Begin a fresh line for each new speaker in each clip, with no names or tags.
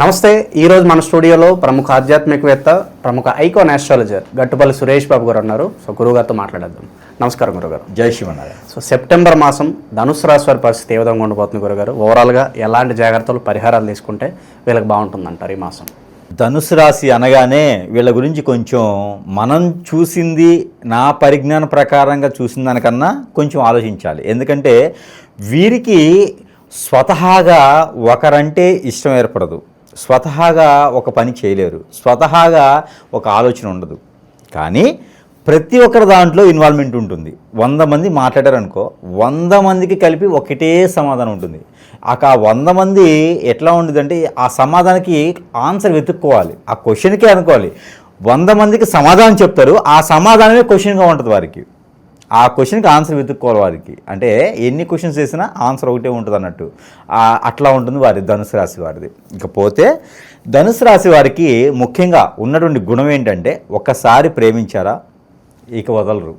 నమస్తే ఈరోజు మన స్టూడియోలో ప్రముఖ ఆధ్యాత్మికవేత్త ప్రముఖ ఐకాన్ ఆస్ట్రాలజర్ గట్టుపల్లి సురేష్ బాబు గారు ఉన్నారు. సో గురువుగారితో మాట్లాడేద్దాం. నమస్కారం గురుగారు
జై శివనారాయణ
సో సెప్టెంబర్ మాసం ధనుసు రాశి వారి పరిస్థితి ఏ విధంగా ఉండబోతుంది గురుగారు ఓవరాల్గా ఎలాంటి జాగ్రత్తలు పరిహారాలు తీసుకుంటే వీళ్ళకి బాగుంటుందంటారు ఈ మాసం?
ధనుసు రాశి అనగానే వీళ్ళ గురించి కొంచెం మనం చూసింది నా పరిజ్ఞాన ప్రకారంగా చూసిన దానికన్నా కొంచెం ఆలోచించాలి. ఎందుకంటే వీరికి స్వతహాగా ఒకరంటే ఇష్టం ఏర్పడదు. స్వతహాగా ఒక పని చేయలేరు. స్వతహాగా ఒక ఆలోచన ఉండదు. కానీ ప్రతి ఒక్కరి దాంట్లో ఇన్వాల్వ్మెంట్ ఉంటుంది. వంద మంది మాట్లాడారనుకో వంద మందికి కలిపి ఒకటే సమాధానం ఉంటుంది. ఆ వంద మంది ఎట్లా ఉండదంటే ఆ సమాధానానికి ఆన్సర్ వెతుక్కోవాలి. ఆ క్వశ్చన్కే అనుకోవాలి. వంద మందికి సమాధానం చెప్తారు. ఆ సమాధానమే క్వశ్చన్గా ఉంటుంది వారికి. ఆ క్వశ్చన్కి ఆన్సర్ వెతుక్కోవాలి వారికి. అంటే ఎన్ని క్వశ్చన్స్ వేసినా ఆన్సర్ ఒకటే ఉంటుంది అన్నట్టు. అట్లా ఉంటుంది వారి ధనుసు రాశి వారిది. ఇకపోతే ధనుసు రాశి వారికి ముఖ్యంగా ఉన్నటువంటి గుణం ఏంటంటే ఒక్కసారి ప్రేమించారా ఇక వదలరు.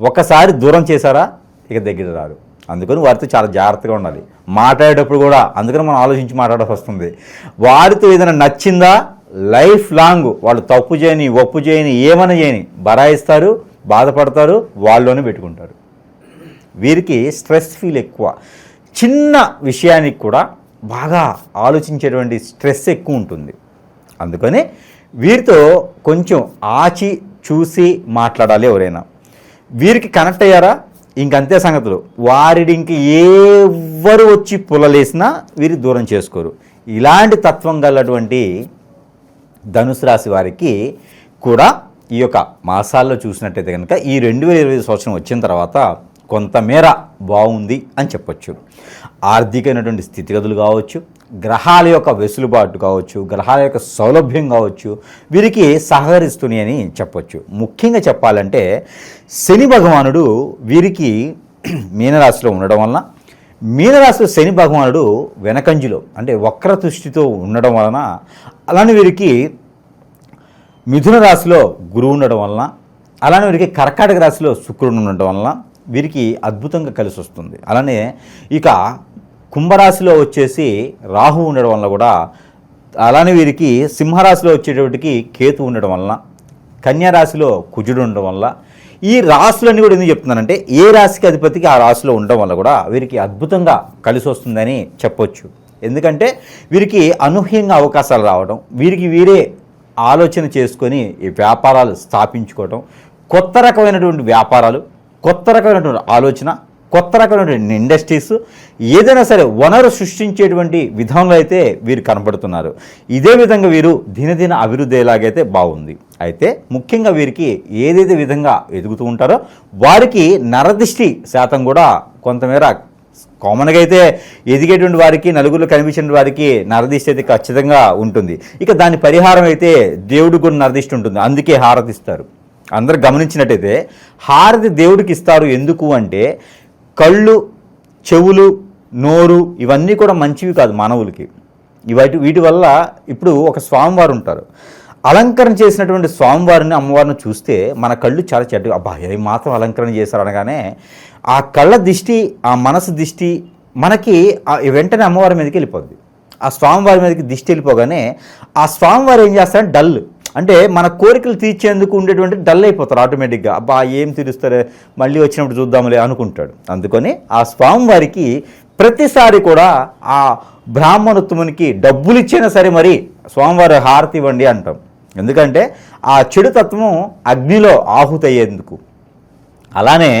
ఒకసారి దూరం చేశారా ఇక దగ్గర రారు. అందుకని వారితో చాలా జాగ్రత్తగా ఉండాలి. మాట్లాడేటప్పుడు కూడా అందుకని మనం ఆలోచించి మాట్లాడాల్సి వస్తుంది. వారితో ఏదైనా నచ్చిందా లైఫ్ లాంగ్ వాళ్ళు తప్పు చేయని ఒప్పు చేయని ఏమైనా చేయని బరాయిస్తారు బాధపడతారు వాళ్ళలోనే పెట్టుకుంటారు. వీరికి స్ట్రెస్ ఫీల్ ఎక్కువ. చిన్న విషయానికి కూడా బాగా ఆలోచించేటువంటి స్ట్రెస్ ఎక్కువ ఉంటుంది. అందుకని వీరితో కొంచెం ఆచి చూసి మాట్లాడాలి ఎవరైనా. వీరికి కనెక్ట్ అయ్యారా? ఇంకంతే సంగతులు. వారిని ఇంక ఎవరు వచ్చి పులలేసినా వీరి దూరం చేసుకోరు. ఇలాంటి తత్వం గలటువంటి ధనుసు రాశి వారికి కూడా ఈ యొక్క మాసాల్లో చూసినట్టయితే కనుక ఈ రెండు వేల ఇరవై సంవత్సరం వచ్చిన తర్వాత కొంతమేర బాగుంది అని చెప్పొచ్చు. ఆర్థికమైనటువంటి స్థితిగతులు కావచ్చు గ్రహాల యొక్క వెసులుబాటు కావచ్చు గ్రహాల యొక్క సౌలభ్యం కావచ్చు వీరికి సహకరిస్తున్నాయి అని చెప్పొచ్చు. ముఖ్యంగా చెప్పాలంటే శని భగవానుడు వీరికి మీనరాశిలో ఉండడం వలన మీనరాశిలో శని భగవానుడు వెనకంజులో అంటే వక్ర దృష్టితో ఉండడం వలన అలానే వీరికి మిథున రాశిలో గురువు ఉండడం వలన అలానే వీరికి కర్కాటక రాశిలో శుక్రుడు ఉండడం వలన వీరికి అద్భుతంగా కలిసి వస్తుంది. అలానే ఇక కుంభరాశిలో వచ్చేసి రాహు ఉండడం వలన కూడా అలానే వీరికి సింహరాశిలో వచ్చేటప్పటికి కేతు ఉండడం వలన కన్యారాశిలో కుజుడు ఉండడం వల్ల ఈ రాశులన్నీ కూడా ఎందుకు చెప్తున్నానంటే ఏ రాశికి అధిపతికి ఆ రాశిలో ఉండడం వల్ల కూడా వీరికి అద్భుతంగా కలిసి వస్తుందని చెప్పొచ్చు. ఎందుకంటే వీరికి అనూహ్యంగా అవకాశాలు రావడం వీరికి వీరే ఆలోచన చేసుకొని ఈ వ్యాపారాలు స్థాపించుకోవటం కొత్త రకమైనటువంటి వ్యాపారాలు కొత్త రకమైనటువంటి ఆలోచన కొత్త రకమైనటువంటి ఇండస్ట్రీస్ ఏదైనా సరే వనరు సృష్టించేటువంటి విధంలో అయితే వీరు కనబడుతున్నారు. ఇదే విధంగా వీరు దినదిన అభివృద్ధి అయ్యేలాగైతే బాగుంది. అయితే ముఖ్యంగా వీరికి ఏదైతే విధంగా ఎదుగుతూ ఉంటారో వారికి నరదిష్టి శాతం కూడా కొంతమేర కామన్గా అయితే ఎదిగేటువంటి వారికి నలుగురిలో కనిపించిన వారికి నరదిష్టి అయితే ఖచ్చితంగా ఉంటుంది. ఇక దాని పరిహారం అయితే దేవుడికి కూడా నరదిష్టి ఉంటుంది. అందుకే హారతిస్తారు అందరు గమనించినట్టయితే హారతి దేవుడికి ఇస్తారు ఎందుకు అంటే కళ్ళు చెవులు నోరు ఇవన్నీ కూడా మంచివి కాదు మానవులకి. ఇవాటి వీటి వల్ల ఇప్పుడు ఒక స్వామివారు ఉంటారు. అలంకరణ చేసినటువంటి స్వామివారిని అమ్మవారిని చూస్తే మన కళ్ళు చాలా చెడ్డ అబ్బా ఏ మాత్రం అలంకరణ చేశారు అనగానే ఆ కళ్ళ దిష్టి ఆ మనసు దిష్టి మనకి ఆ వెంటనే అమ్మవారి మీదకి వెళ్ళిపోద్ది. ఆ స్వామివారి మీదకి దిష్టి వెళ్ళిపోగానే ఆ స్వామివారు ఏం చేస్తారంటే డల్. అంటే మన కోరికలు తీర్చేందుకు ఉండేటువంటి డల్ అయిపోతారు ఆటోమేటిక్గా. అబ్బా ఏం తీరుస్తారే? మళ్ళీ వచ్చినప్పుడు చూద్దాంలే అనుకుంటాడు. అందుకని ఆ స్వామివారికి ప్రతిసారి కూడా ఆ బ్రాహ్మణోత్తమునికి డబ్బులు ఇచ్చినా సరే మరి స్వామివారి హారతి ఇవ్వండి అంటాం. ఎందుకంటే ఆ చెడు తత్వం అగ్నిలో ఆహుతయ్యేందుకు. అలానే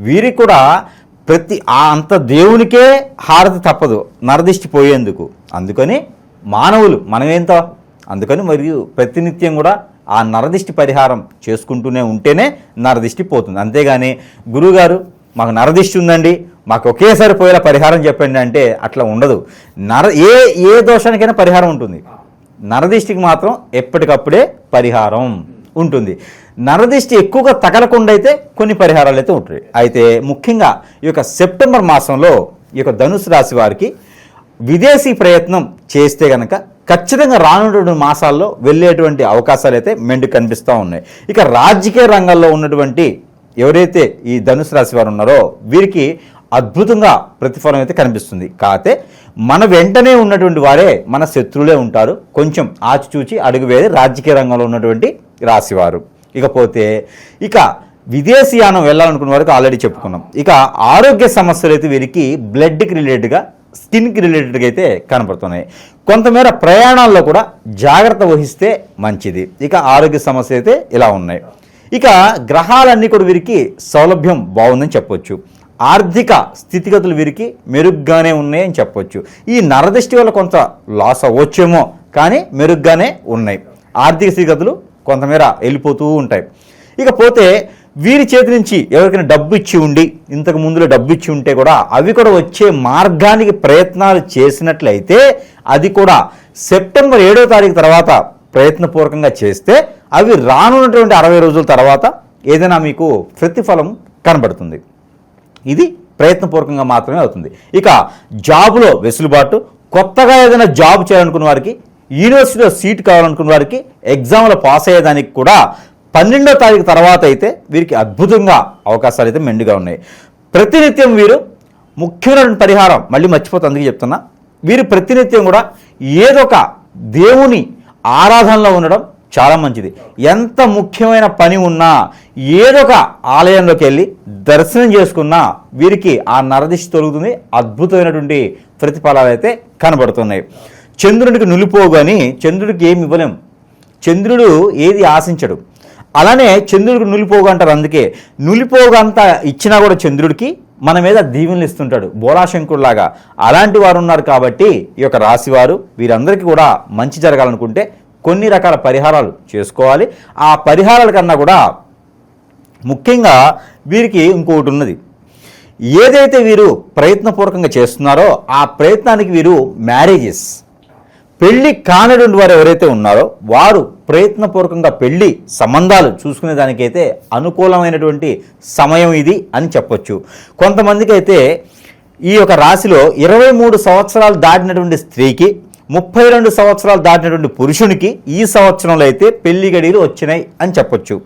వీరికి కూడా ప్రతి ఆ అంత దేవునికే హారతి తప్పదు నరదిష్టి పోయేందుకు. అందుకని మానవులు మనమేంతో? అందుకని మరియు ప్రతినిత్యం కూడా ఆ నరదిష్టి పరిహారం చేసుకుంటూనే ఉంటేనే నరదిష్టి పోతుంది. అంతేగాని గురువుగారు మాకు నరదిష్టి ఉందండి మాకు ఒకేసారి పోయేలా పరిహారం చెప్పండి అంటే అట్లా ఉండదు. నర ఏ ఏ దోషానికైనా పరిహారం ఉంటుంది. నరదిష్టికి మాత్రం ఎప్పటికప్పుడే పరిహారం ఉంటుంది. నరదిష్టి ఎక్కువగా తగలకుండా అయితే కొన్ని పరిహారాలు అయితే ఉంటాయి. అయితే ముఖ్యంగా ఈ యొక్క సెప్టెంబర్ మాసంలో ఈ యొక్క ధనుసు రాశి వారికి విదేశీ ప్రయత్నం చేస్తే కనుక ఖచ్చితంగా రానున్నటువంటి మాసాల్లో వెళ్ళేటువంటి అవకాశాలు అయితే మెండు కనిపిస్తూ ఉన్నాయి. ఇక రాజకీయ రంగంలో ఉన్నటువంటి ఎవరైతే ఈ ధనుసు రాశి వారు ఉన్నారో వీరికి అద్భుతంగా ప్రతిఫలం అయితే కనిపిస్తుంది. కాకపోతే మన వెంటనే ఉన్నటువంటి వారే మన శత్రువులే ఉంటారు. కొంచెం ఆచిచూచి అడుగు వేది రాజకీయ రంగంలో ఉన్నటువంటి రాశివారు. ఇకపోతే ఇక విదేశీయానం వెళ్ళాలనుకున్న వరకు ఆల్రెడీ చెప్పుకున్నాం. ఇక ఆరోగ్య సమస్యలు అయితే వీరికి బ్లడ్కి రిలేటెడ్గా స్కిన్కి రిలేటెడ్గా అయితే కనపడుతున్నాయి. కొంతమేర ప్రయాణాల్లో కూడా జాగ్రత్త వహిస్తే మంచిది. ఇక ఆరోగ్య సమస్య అయితే ఇలా ఉన్నాయి. ఇక గ్రహాలన్నీ కూడా వీరికి సౌలభ్యం బాగుందని చెప్పొచ్చు. ఆర్థిక స్థితిగతులు వీరికి మెరుగ్గానే ఉన్నాయని చెప్పొచ్చు. ఈ నరదృష్టి వల్ల కొంత లాస్ అవ్వచ్చేమో కానీ మెరుగ్గానే ఉన్నాయి. ఆర్థిక స్థితిగతులు కొంతమేర వెళ్ళిపోతూ ఉంటాయి. ఇకపోతే వీరి చేతి నుంచి ఎవరికైనా డబ్బు ఇచ్చి ఉండి ఇంతకు ముందులో డబ్బు ఇచ్చి ఉంటే కూడా అవి కూడా వచ్చే మార్గానికి ప్రయత్నాలు చేసినట్లయితే అది కూడా సెప్టెంబర్ ఏడో తారీఖు తర్వాత ప్రయత్నపూర్వకంగా చేస్తే అవి రానున్నటువంటి అరవై రోజుల తర్వాత ఏదైనా మీకు ప్రతిఫలం కనబడుతుంది. ఇది ప్రయత్నపూర్వకంగా మాత్రమే అవుతుంది. ఇక జాబ్లో వెసులుబాటు కొత్తగా ఏదైనా జాబ్ చేయాలనుకున్న వారికి యూనివర్సిటీలో సీట్ కావాలనుకున్న వారికి ఎగ్జామ్లో పాస్ అయ్యేదానికి కూడా పన్నెండో తారీఖు తర్వాత అయితే వీరికి అద్భుతంగా అవకాశాలు అయితే మెండుగా ఉన్నాయి. ప్రతినిత్యం వీరు ముఖ్యమైన పరిహారం మళ్ళీ మర్చిపోతే అందుకే చెప్తున్నా వీరు ప్రతినిత్యం కూడా ఏదో ఒక దేవుని ఆరాధనలో ఉండడం చాలా మంచిది. ఎంత ముఖ్యమైన పని ఉన్నా ఏదొక ఆలయంలోకి వెళ్ళి దర్శనం చేసుకున్నా వీరికి ఆ నరదిశ తొలుగుతుంది. అద్భుతమైనటువంటి ప్రతిఫలాలు అయితే కనబడుతున్నాయి. చంద్రుడికి నులిపోవు కానీ చంద్రుడికి ఏమి ఇవ్వలేం. చంద్రుడు ఏది ఆశించడు. అలానే చంద్రుడికి నులిపోగు అంటారు అందుకే. నులిపోగు అంతా ఇచ్చినా కూడా చంద్రుడికి మన మీద దీవెనలు ఇస్తుంటాడు. బోలాశంకుడిలాగా అలాంటి వారు ఉన్నారు కాబట్టి ఈ యొక్క రాశివారు వీరందరికీ కూడా మంచి జరగాలనుకుంటే కొన్ని రకాల పరిహారాలు చేసుకోవాలి. ఆ పరిహారాల కన్నా కూడా ముఖ్యంగా వీరికి ఇంకొకటి ఉన్నది. ఏదైతే వీరు ప్రయత్నపూర్వకంగా చేస్తున్నారో ఆ ప్రయత్నానికి వీరు మ్యారేజెస్ పెళ్ళి కానటువంటి వారు ఎవరైతే ఉన్నారో వారు ప్రయత్నపూర్వకంగా పెళ్ళి సంబంధాలు చూసుకునే దానికైతే అనుకూలమైనటువంటి సమయం ఇది అని చెప్పొచ్చు. కొంతమందికి అయితే ఈ యొక్క రాశిలో ఇరవై మూడు సంవత్సరాలు దాటినటువంటి స్త్రీకి ముప్పై రెండు సంవత్సరాలు దాటినటువంటి పురుషునికి ఈ సంవత్సరంలో అయితే పెళ్ళి గడియలు వచ్చినాయి అని చెప్పొచ్చు.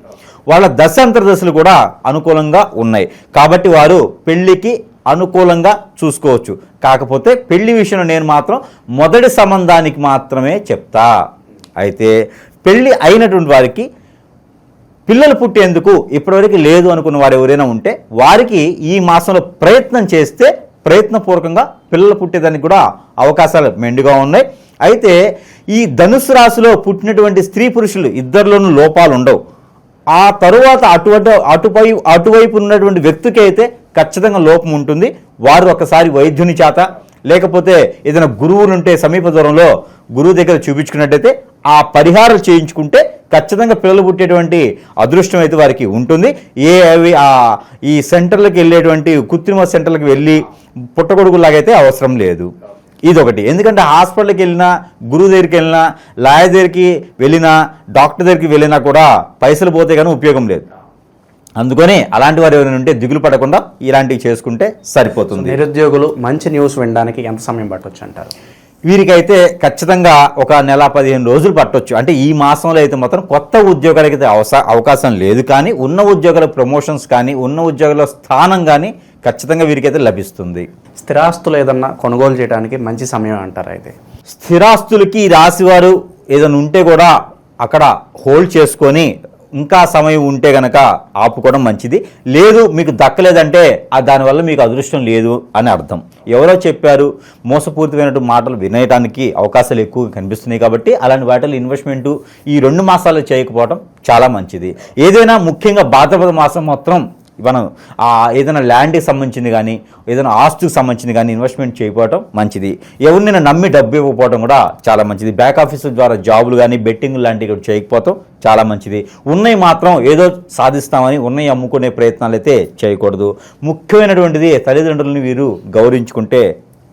వాళ్ళ దశాంతర దశలు కూడా అనుకూలంగా ఉన్నాయి. కాబట్టి వారు పెళ్ళికి అనుకూలంగా చూసుకోవచ్చు. కాకపోతే పెళ్ళి విషయంలో నేను మాత్రం మొదటి సంబంధానికి మాత్రమే చెప్తా. అయితే పెళ్ళి అయినటువంటి వారికి పిల్లలు పుట్టేందుకు ఇప్పటివరకు లేదు అనుకున్న వారు ఎవరైనా ఉంటే వారికి ఈ మాసంలో ప్రయత్నం చేస్తే ప్రయత్నపూర్వకంగా పిల్లలు పుట్టేదానికి కూడా అవకాశాలు మెండుగా ఉన్నాయి. అయితే ఈ ధనుసు రాశిలో పుట్టినటువంటి స్త్రీ పురుషులు ఇద్దరిలోనూ లోపాలు ఉండవు. ఆ తరువాత అటువంటి అటుపై అటువైపు ఉన్నటువంటి వ్యక్తికి అయితే ఖచ్చితంగా లోపం ఉంటుంది. వారు ఒకసారి వైద్యుని చేత లేకపోతే ఏదైనా గురువులుంటే సమీప దూరంలో గురువు దగ్గర చూపించుకున్నట్టయితే ఆ పరిహారం చేయించుకుంటే ఖచ్చితంగా పిల్లలు పుట్టేటువంటి అదృష్టం అయితే వారికి ఉంటుంది. ఏ అవి ఆ ఈ సెంటర్లకు వెళ్ళేటువంటి కృత్రిమ సెంటర్లకు వెళ్ళి పుట్టగొడుగులాగైతే అవసరం లేదు. ఇదొకటి. ఎందుకంటే హాస్పిటల్కి వెళ్ళినా గురువు దగ్గరికి వెళ్ళినా లాయర్ దగ్గరికి వెళ్ళినా డాక్టర్ దగ్గరికి వెళ్ళినా కూడా పైసలు పోతే కానీ ఉపయోగం లేదు. అందుకని అలాంటి వారు ఎవరైనా ఉంటే దిగులు పడకుండా ఇలాంటివి చేసుకుంటే సరిపోతుంది.
నిరుద్యోగులు మంచి న్యూస్ వినడానికి ఎంత సమయం పట్టవచ్చు అంటారు?
వీరికైతే ఖచ్చితంగా ఒక నెల పదిహేను రోజులు పట్టొచ్చు. అంటే ఈ మాసంలో అయితే మాత్రం కొత్త ఉద్యోగాలకి అయితే అవస అవకాశం లేదు కానీ ఉన్న ఉద్యోగాల ప్రమోషన్స్ కానీ ఉన్న ఉద్యోగాల స్థానం కానీ ఖచ్చితంగా వీరికైతే లభిస్తుంది.
స్థిరాస్తులు ఏదన్నా కొనుగోలు చేయడానికి మంచి సమయం అంటారు అయితే?
స్థిరాస్తులకి ఈ రాశివారు ఏదైనా ఉంటే కూడా అక్కడ హోల్డ్ చేసుకొని ఇంకా సమయం ఉంటే గనక ఆపుకోవడం మంచిది. లేదు మీకు దక్కలేదంటే దానివల్ల మీకు అదృష్టం లేదు అని అర్థం. ఎవరో చెప్పారు మోసపూరితమైనటువంటి మాటలు వినేయడానికి అవకాశాలు ఎక్కువ కనిపిస్తున్నాయి కాబట్టి అలాంటి వాటిలో ఇన్వెస్ట్మెంట్ ఈ రెండు మాసాలు చేయకపోవడం చాలా మంచిది. ఏదైనా ముఖ్యంగా భాద్రపద మాసం మాత్రం మనం ఏదైనా ల్యాండ్కి సంబంధించింది కానీ ఏదైనా ఆస్తికి సంబంధించింది కానీ ఇన్వెస్ట్మెంట్ చేయకపోవడం మంచిది. ఎవరినైనా నమ్మి డబ్బు ఇవ్వకపోవడం కూడా చాలా మంచిది. బ్యాక్ ఆఫీసు ద్వారా జాబులు కానీ బెట్టింగ్ లాంటివి కూడా చేయకపోవడం చాలా మంచిది. ఉన్నాయి మాత్రం ఏదో సాధిస్తామని ఉన్నాయి అమ్ముకునే ప్రయత్నాలు అయితే చేయకూడదు. ముఖ్యమైనటువంటిది తల్లిదండ్రులను వీరు గౌరవించుకుంటే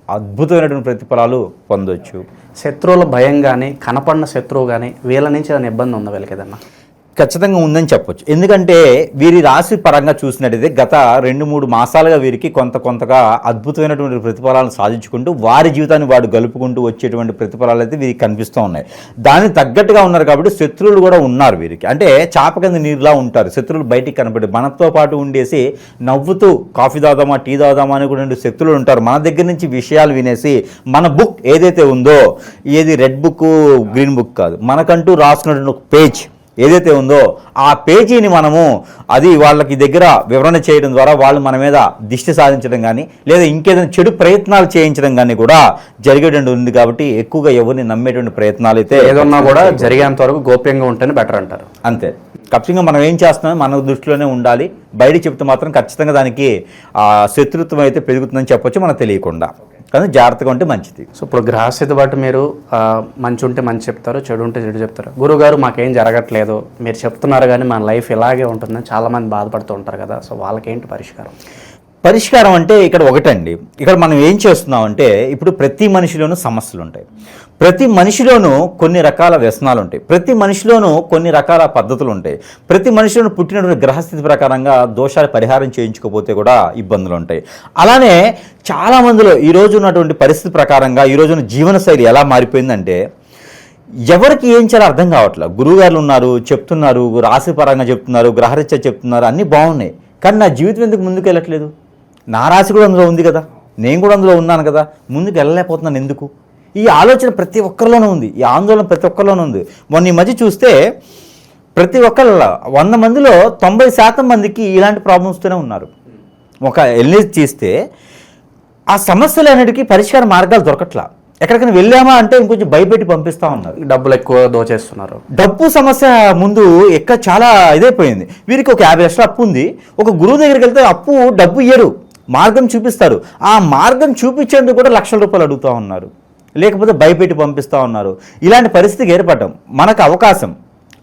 అద్భుతమైనటువంటి ప్రతిఫలాలు పొందొచ్చు.
శత్రువుల భయం కానీ కనపడిన శత్రువు కానీ వీళ్ళ నుంచి ఏదైనా ఇబ్బంది ఉందా వీళ్ళకి ఏదన్నా?
ఖచ్చితంగా ఉందని చెప్పొచ్చు. ఎందుకంటే వీరి రాశి పరంగా చూసినట్టయితే గత రెండు మూడు మాసాలుగా వీరికి కొంత కొంతగా అద్భుతమైనటువంటి ప్రతిఫలాలను సాధించుకుంటూ వారి జీవితాన్ని వాడు గలుపుకుంటూ వచ్చేటువంటి ప్రతిఫలాలు అయితే వీరికి కనిపిస్తూ ఉన్నాయి. దానికి తగ్గట్టుగా ఉన్నారు కాబట్టి శత్రువులు కూడా ఉన్నారు వీరికి. అంటే చాప కింద నీరులా ఉంటారు. శత్రువులు బయటికి కనపడి మనతో పాటు ఉండేసి నవ్వుతూ కాఫీ తాగుదామా టీ తాగుదామా అని కూడా రెండు శత్రువులు ఉంటారు. మన దగ్గర నుంచి విషయాలు వినేసి మన బుక్ ఏదైతే ఉందో ఏది రెడ్ బుక్ గ్రీన్ బుక్ కాదు. మనకంటూ రాసుకున్నటువంటి ఒక పేజ్. ఏదైతే ఉందో ఆ పేజీని మనము అది వాళ్ళకి దగ్గర వివరణ చేయడం ద్వారా వాళ్ళు మన మీద దిష్టి సాధించడం కానీ లేదా ఇంకేదైనా చెడు ప్రయత్నాలు చేయించడం కానీ కూడా జరిగేటువంటి ఉంది కాబట్టి ఎక్కువగా ఎవరిని నమ్మేటువంటి ప్రయత్నాలు అయితే
ఏదన్నా కూడా జరిగేంత వరకు గోప్యంగా ఉంటేనే బెటర్ అంటారు.
అంతే. ఖచ్చితంగా మనం ఏం చేస్తున్నాం? మన దృష్టిలోనే ఉండాలి. బయట చెప్తే మాత్రం ఖచ్చితంగా దానికి శత్రుత్వం అయితే పెరుగుతుందని చెప్పొచ్చు మనకు తెలియకుండా. కానీ జాగ్రత్తగా ఉంటే మంచిది.
సో ఇప్పుడు గ్రహస్థితి బట్టి మీరు మంచి ఉంటే మంచి చెప్తారు చెడు ఉంటే చెడు చెప్తారు? గురుగారు మాకేం జరగట్లేదు. మీరు చెప్తున్నారు కానీ మన లైఫ్ ఇలాగే ఉంటుందని చాలా మంది బాధపడుతూ ఉంటారు కదా. సో వాళ్ళకేంటి పరిష్కారం?
పరిష్కారం అంటే ఇక్కడ ఒకటండి. ఇక్కడ మనం ఏం చేస్తున్నామంటే ఇప్పుడు ప్రతి మనిషిలోనూ సమస్యలు ఉంటాయి ప్రతి మనిషిలోనూ కొన్ని రకాల వ్యసనాలు ఉంటాయి. ప్రతి మనిషిలోనూ కొన్ని రకాల పద్ధతులు ఉంటాయి. ప్రతి మనిషిలోనూ పుట్టినటువంటి గ్రహస్థితి ప్రకారంగా దోషాలు పరిహారం చేయించుకోకపోతే కూడా ఇబ్బందులు ఉంటాయి. అలానే చాలా మందిలో ఈ ఉన్నటువంటి పరిస్థితి ప్రకారంగా ఈ రోజున జీవనశైలి ఎలా మారిపోయిందంటే ఎవరికి ఏం చేయాలో అర్థం కావట్లేదు గురువుగారులు ఉన్నారు చెప్తున్నారు రాశిపరంగా చెప్తున్నారు గ్రహరీత్యా చెప్తున్నారు అన్నీ బాగున్నాయి. కానీ నా జీవితం ఎందుకు ముందుకు వెళ్ళట్లేదు? నా రాశి కూడా అందులో ఉంది కదా. నేను కూడా అందులో ఉన్నాను కదా. ముందుకు వెళ్ళలేకపోతున్నాను ఎందుకు? ఈ ఆలోచన ప్రతి ఒక్కరిలోనూ ఉంది. ఈ ఆందోళన ప్రతి ఒక్కరిలోనూ ఉంది. మొన్న ఈ మధ్య చూస్తే ప్రతి ఒక్కళ్ళ వంద మందిలో తొంభై శాతం మందికి ఇలాంటి ప్రాబ్లమ్స్తోనే ఉన్నారు. ఒక ఎల్ఏ తీస్తే ఆ సమస్యలు అన్నిటికీ పరిష్కార మార్గాలు దొరకట్లా. ఎక్కడికైనా వెళ్ళామా అంటే ఇంకొంచెం భయపెట్టి పంపిస్తా ఉన్నారు.
డబ్బులు ఎక్కువ దోచేస్తున్నారు.
డబ్బు సమస్య ముందు ఎక్క చాలా ఇదైపోయింది. వీరికి ఒక యాభై లక్షల అప్పు ఉంది. ఒక గురువు దగ్గరికి వెళ్తే అప్పు డబ్బు ఇయ్యరు. మార్గం చూపిస్తారు. ఆ మార్గం చూపించేందుకు కూడా లక్షల రూపాయలు అడుగుతూ ఉన్నారు. లేకపోతే భయపెట్టి పంపిస్తూ ఉన్నారు. ఇలాంటి పరిస్థితికి ఏర్పడటం మనకు అవకాశం.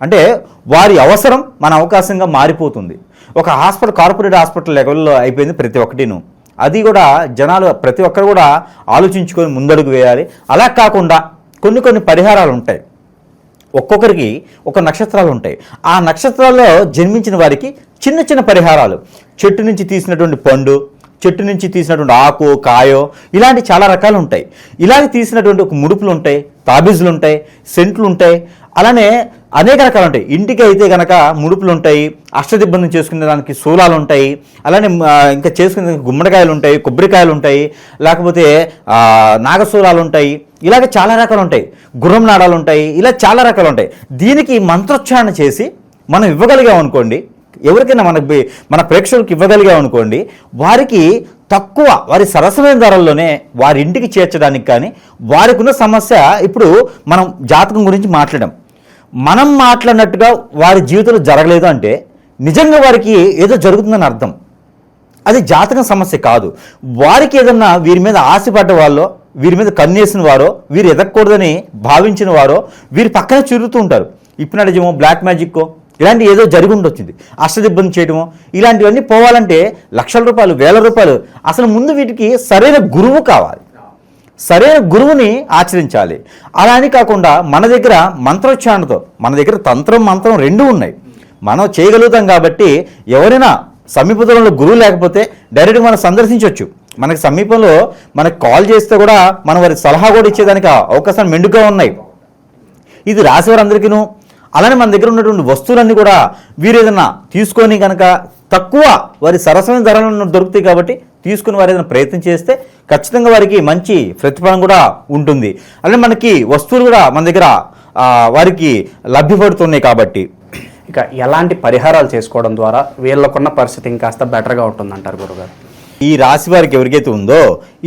అంటే వారి అవసరం మన అవకాశంగా మారిపోతుంది. ఒక హాస్పిటల్ కార్పొరేట్ హాస్పిటల్ లెవెల్లో అయిపోయింది ప్రతి ఒక్కటిను. అది కూడా జనాలు ప్రతి ఒక్కరు కూడా ఆలోచించుకొని ముందడుగు వేయాలి. అలా కాకుండా కొన్ని కొన్ని పరిహారాలు ఉంటాయి. ఒక్కొక్కరికి ఒక నక్షత్రాలు ఉంటాయి. ఆ నక్షత్రాల్లో జన్మించిన వారికి చిన్న చిన్న పరిహారాలు. చెట్టు నుంచి తీసినటువంటి పండు చెట్టు నుంచి తీసినటువంటి ఆకు కాయో ఇలాంటి చాలా రకాలు ఉంటాయి ఇలాగ తీసినటువంటి ఒక ముడుపులు ఉంటాయి తాబీజులు ఉంటాయి సెంట్లు ఉంటాయి అలానే అనేక రకాలు ఉంటాయి ఇంటికి అయితే కనుక ముడుపులు ఉంటాయి అష్టదిబ్బంది చేసుకునే దానికి శూలాలు ఉంటాయి అలానే ఇంకా చేసుకునే గుమ్మడికాయలు ఉంటాయి కొబ్బరికాయలు ఉంటాయి లేకపోతే నాగశూలాలు ఉంటాయి ఇలాగ చాలా రకాలు ఉంటాయి గుర్రం నాడాలు ఉంటాయి ఇలా చాలా రకాలు ఉంటాయి దీనికి మంత్రోచ్చారణ చేసి మనం ఇవ్వగలిగాం అనుకోండి ఎవరికైనా మనకి మన ప్రేక్షకులకు ఇవ్వగలిగాం అనుకోండి వారికి తక్కువ వారి సరసమైన ధరల్లోనే వారి ఇంటికి చేర్చడానికి కానీ వారికి ఉన్న సమస్య ఇప్పుడు మనం జాతకం గురించి మాట్లాడాం. మనం మాట్లాడినట్టుగా వారి జీవితంలో జరగలేదు అంటే నిజంగా వారికి ఏదో జరుగుతుందని అర్థం. అది జాతకం సమస్య కాదు. వారికి ఏదన్నా వీరి మీద ఆశపడ్డ వాళ్ళో వీరి మీద కన్నేసిన వారో వీరు ఎదగకూడదని భావించిన వారో వీరి పక్కనే చిరుగుతూ ఉంటారు. ఇప్పినడిజమో బ్లాక్ మ్యాజిక్కో ఇలాంటి ఏదో జరిగి ఉండొచ్చింది అష్టదిబ్బంది చేయడము ఇలాంటివన్నీ పోవాలంటే లక్షల రూపాయలు వేల రూపాయలు. అసలు ముందు వీటికి సరైన గురువు కావాలి. సరైన గురువుని ఆచరించాలి. అలా అని కాకుండా మన దగ్గర మంత్రోచ్చారణతో మన దగ్గర తంత్రం మంత్రం రెండు ఉన్నాయి. మనం చేయగలుగుతాం కాబట్టి ఎవరైనా సమీప దూరంలో గురువు లేకపోతే డైరెక్ట్గా మనం సందర్శించవచ్చు మనకి సమీపంలో మనకు కాల్ చేస్తే కూడా మనం వారి సలహా కూడా ఇచ్చేదానికి అవకాశాలు మెండుగా ఉన్నాయి. ఇది రాసేవారందరికీను అలానే మన దగ్గర ఉన్నటువంటి వస్తువులన్నీ కూడా వీరు ఏదైనా తీసుకొని కనుక తక్కువ వారి సరసమైన ధరలను దొరుకుతాయి కాబట్టి తీసుకుని వారు ఏదైనా ప్రయత్నం చేస్తే ఖచ్చితంగా వారికి మంచి ప్రతిఫలం కూడా ఉంటుంది. అలానే మనకి వస్తువులు కూడా మన దగ్గర వారికి లభ్యపడుతున్నాయి కాబట్టి.
ఇక ఎలాంటి పరిహారాలు చేసుకోవడం ద్వారా వీళ్ళకున్న పరిస్థితి ఇంకాస్త బెటర్గా ఉంటుందంటారు గురుగారు.
ఈ రాశి వారికి ఎవరికైతే ఉందో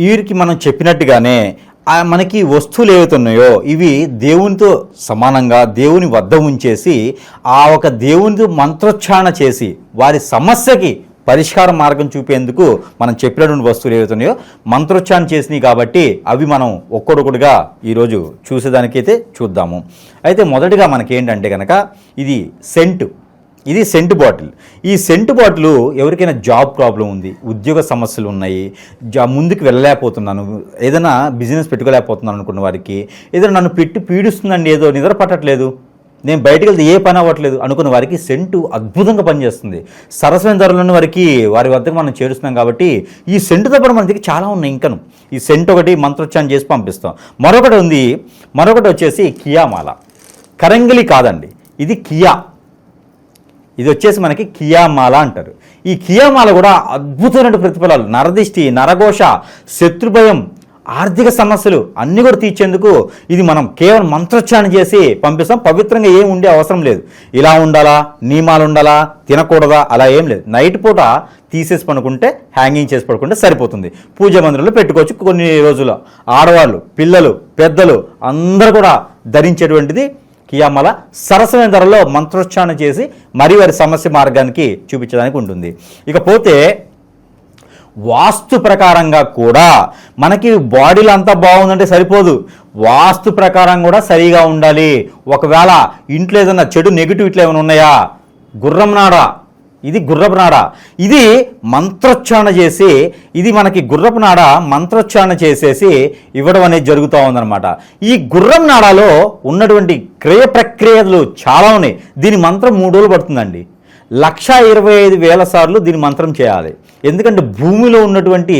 వీరికి మనం చెప్పినట్టుగానే మనకి వస్తువులు ఏవైతున్నాయో ఇవి దేవునితో సమానంగా దేవుని వద్ద ఉంచేసి ఆ ఒక దేవునితో మంత్రోచ్చారణ చేసి వారి సమస్యకి పరిష్కార మార్గం చూపేందుకు మనం చెప్పినటువంటి వస్తువులు ఏవైతున్నాయో మంత్రోచ్చారణ చేసినాయి కాబట్టి అవి మనం ఒక్కొక్కటిగా ఈరోజు చూసేదానికైతే చూద్దాము. అయితే మొదటిగా మనకి ఏంటంటే కనుక ఇది సెంటు. ఇది సెంట్ బాటిల్. ఈ సెంట్ బాటిల్ ఎవరికైనా జాబ్ ప్రాబ్లం ఉంది ఉద్యోగ సమస్యలు ఉన్నాయి జా ముందుకు వెళ్ళలేకపోతున్నాను ఏదైనా బిజినెస్ పెట్టుకోలేకపోతున్నాను అనుకున్న వారికి ఏదైనా నన్ను పెట్టి పీడిస్తుందండి ఏదో నిద్ర పట్టట్లేదు నేను బయటకు వెళ్తే ఏ పని అవ్వట్లేదు అనుకున్న వారికి సెంటు అద్భుతంగా పనిచేస్తుంది. సరస్వతి ధరలోని వారికి వారి వద్దకు మనం చేరుస్తున్నాం కాబట్టి ఈ సెంటుతో పాటు మన దగ్గర చాలా ఉన్నాయి ఇంకను. ఈ సెంట్ ఒకటి మంత్రోచ్చారం చేసి పంపిస్తాం. మరొకటి ఉంది మరొకటి వచ్చేసి కియామాల కరంగిలి కాదండి ఇది కియా. ఇది వచ్చేసి మనకి కియామాల అంటారు. ఈ కియామాల కూడా అద్భుతమైన ప్రతిఫలాలు. నరదిష్టి నరఘోష శత్రుభయం ఆర్థిక సమస్యలు అన్నీ కూడా తీర్చేందుకు ఇది మనం కేవలం మంత్రోచ్చారణ చేసి పంపిస్తాం. పవిత్రంగా ఏం ఉండే అవసరం లేదు. ఇలా ఉండాలా? నియమాలు ఉండాలా? తినకూడదా? అలా ఏం లేదు. నైట్ పూట తీసేసి పడుకుంటే హ్యాంగింగ్ చేసి పడుకుంటే సరిపోతుంది. పూజ మందిరంలో పెట్టుకోవచ్చు. కొన్ని రోజులు ఆడవాళ్ళు పిల్లలు పెద్దలు అందరూ కూడా ధరించేటువంటిది కియామల సరసమైన ధరలో మంత్రోచ్చారణ చేసి మరి వారి సమస్య మార్గానికి చూపించడానికి ఉంటుంది. ఇకపోతే వాస్తు ప్రకారంగా కూడా మనకి బాడీలో అంతా బాగుందంటే సరిపోదు. వాస్తు ప్రకారం కూడా సరిగా ఉండాలి. ఒకవేళ ఇంట్లో ఏదైనా చెడు నెగిటివ్ ఇట్లా ఏమైనా ఉన్నాయా? గుర్రం నాడ? ఇది గుర్రపు నాడ. ఇది మంత్రోచ్చారణ చేసి ఇది మనకి గుర్రపు నాడ మంత్రోచ్చారణ చేసేసి ఇవ్వడం అనేది జరుగుతూ ఉందన్నమాట. ఈ గుర్రం నాడాలో ఉన్నటువంటి క్రియ ప్రక్రియలు చాలా ఉన్నాయి. దీని మంత్రం మూడు రోజులు పడుతుందండి. లక్ష ఇరవై ఐదు వేల సార్లు దీని మంత్రం చేయాలి. ఎందుకంటే భూమిలో ఉన్నటువంటి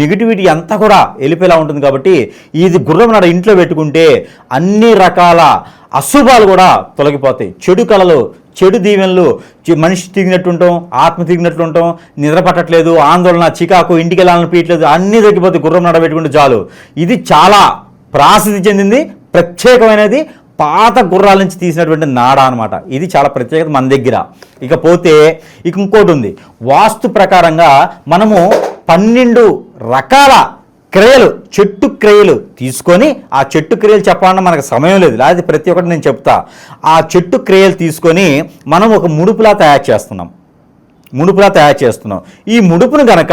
నెగిటివిటీ అంతా కూడా వెళ్ళిపోయేలా ఉంటుంది కాబట్టి ఇది గుర్రం నాడ ఇంట్లో పెట్టుకుంటే అన్ని రకాల అశుభాలు కూడా తొలగిపోతాయి. చెడు కళలు చెడు దీవెనలు మనిషి తిరిగినట్టుంటాం ఆత్మ తిరిగినట్లుంటాం నిద్రపట్టట్లేదు నిద్ర పట్టట్లేదు ఆందోళన చికాకు ఇంటికి వెళ్ళాలని పీయట్లేదు అన్నీ తగ్గిపోతే గుర్రం నడబెట్టుకుంటే చాలు. ఇది చాలా ప్రాసిద్ధి చెందింది ప్రత్యేకమైనది పాత గుర్రాల నుంచి తీసినటువంటి నాడ అనమాట ఇది చాలా ప్రత్యేకత మన దగ్గర. ఇకపోతే ఇక ఇంకోటి ఉంది. వాస్తు ప్రకారంగా మనము పన్నెండు రకాల క్రియలు చెట్టు క్రియలు తీసుకొని ఆ చెట్టు క్రియలు చెప్పాలన్నా మనకు సమయం లేదు. లేదా ప్రతి ఒక్కటి నేను చెప్తా. ఆ చెట్టు క్రియలు తీసుకొని మనం ఒక ముడుపులా తయారు చేస్తున్నాం. ముడుపులా తయారు చేస్తున్నాం. ఈ ముడుపును గనక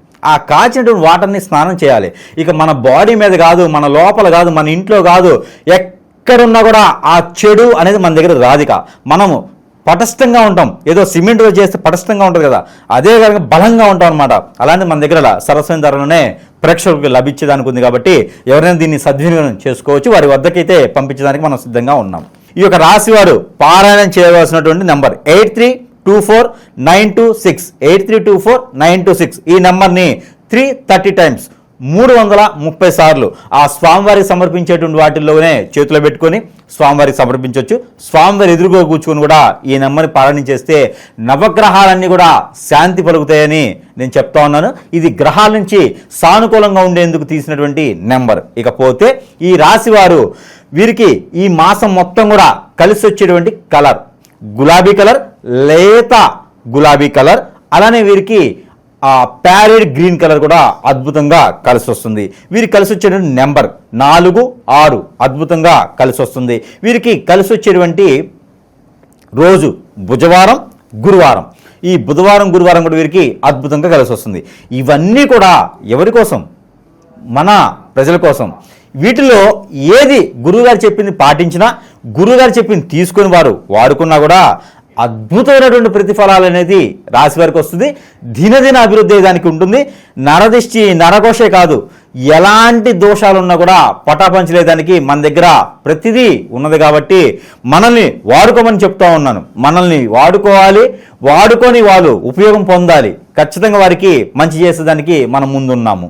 ఆ కాచినటువంటి వాటర్ని స్నానం చేయాలి. ఇక మన బాడీ మీద కాదు మన లోపల కాదు మన ఇంట్లో కాదు ఎక్కడున్నా కూడా ఆ చెడు అనేది మన దగ్గర రాదిక మనము పటస్థంగా ఉంటాం. ఏదో సిమెంట్తో చేస్తే పటస్థంగా ఉంటుంది కదా. అదే కనుక బలంగా ఉంటాం అనమాట అలాంటి మన దగ్గర సరస్వతి ధరలోనే ప్రేక్షకులకు లభించేదానికి ఉంది కాబట్టి ఎవరైనా దీన్ని సద్వినియోగం చేసుకోవచ్చు. వారి వద్దకైతే పంపించడానికి మనం సిద్ధంగా ఉన్నాం. ఈ యొక్క రాశివారు పారాయణం చేయవలసినటువంటి number eight three two four nine two six eight three two four nine two six ఈ నెంబర్ని త్రీ థర్టీ టైమ్స్ మూడు వందల ముప్పై సార్లు ఆ స్వామివారికి సమర్పించేటువంటి వాటిల్లోనే చేతిలో పెట్టుకొని స్వామివారికి సమర్పించవచ్చు స్వామివారి ఎదురుగా కూర్చుని కూడా ఈ నెంబర్ని పాలన చేస్తే నవగ్రహాలన్నీ కూడా శాంతి పలుకుతాయని నేను చెప్తా ఉన్నాను. ఇది గ్రహాల నుంచి సానుకూలంగా ఉండేందుకు తీసినటువంటి నెంబర్. ఇకపోతే ఈ రాశి వారు వీరికి ఈ మాసం మొత్తం కూడా కలిసి వచ్చేటువంటి కలర్. గులాబీ కలర్ లేత గులాబీ కలర్ అలానే వీరికి ఆ ప్యారెడ్ గ్రీన్ కలర్ కూడా అద్భుతంగా కలిసి వస్తుంది వీరి కలిసి వచ్చేటువంటి నెంబర్ నాలుగు ఆరు అద్భుతంగా కలిసి వస్తుంది వీరికి కలిసి వచ్చేటువంటి రోజు బుధవారం గురువారం. ఈ బుధవారం గురువారం కూడా వీరికి అద్భుతంగా కలిసి వస్తుంది ఇవన్నీ కూడా ఎవరి కోసం? మన ప్రజల కోసం. వీటిలో ఏది గురువుగారు చెప్పింది పాటించినా గురువుగారు చెప్పింది తీసుకుని వారు వాడుకున్నా కూడా అద్భుతమైనటువంటి ప్రతిఫలాలు అనేది రాశి వారికి వస్తుంది. దినదిన అభివృద్ధి దానికి ఉంటుంది. నరదిష్టి నరఘోషే కాదు. ఎలాంటి దోషాలున్నా కూడా పటాపంచలేదానికి మన దగ్గర ప్రతిదీ ఉన్నది కాబట్టి మనల్ని వాడుకోమని చెప్తా ఉన్నాను. మనల్ని వాడుకోవాలి. వాడుకొని వాళ్ళు ఉపయోగం పొందాలి. ఖచ్చితంగా వారికి మంచి చేసేదానికి మనం ముందున్నాము.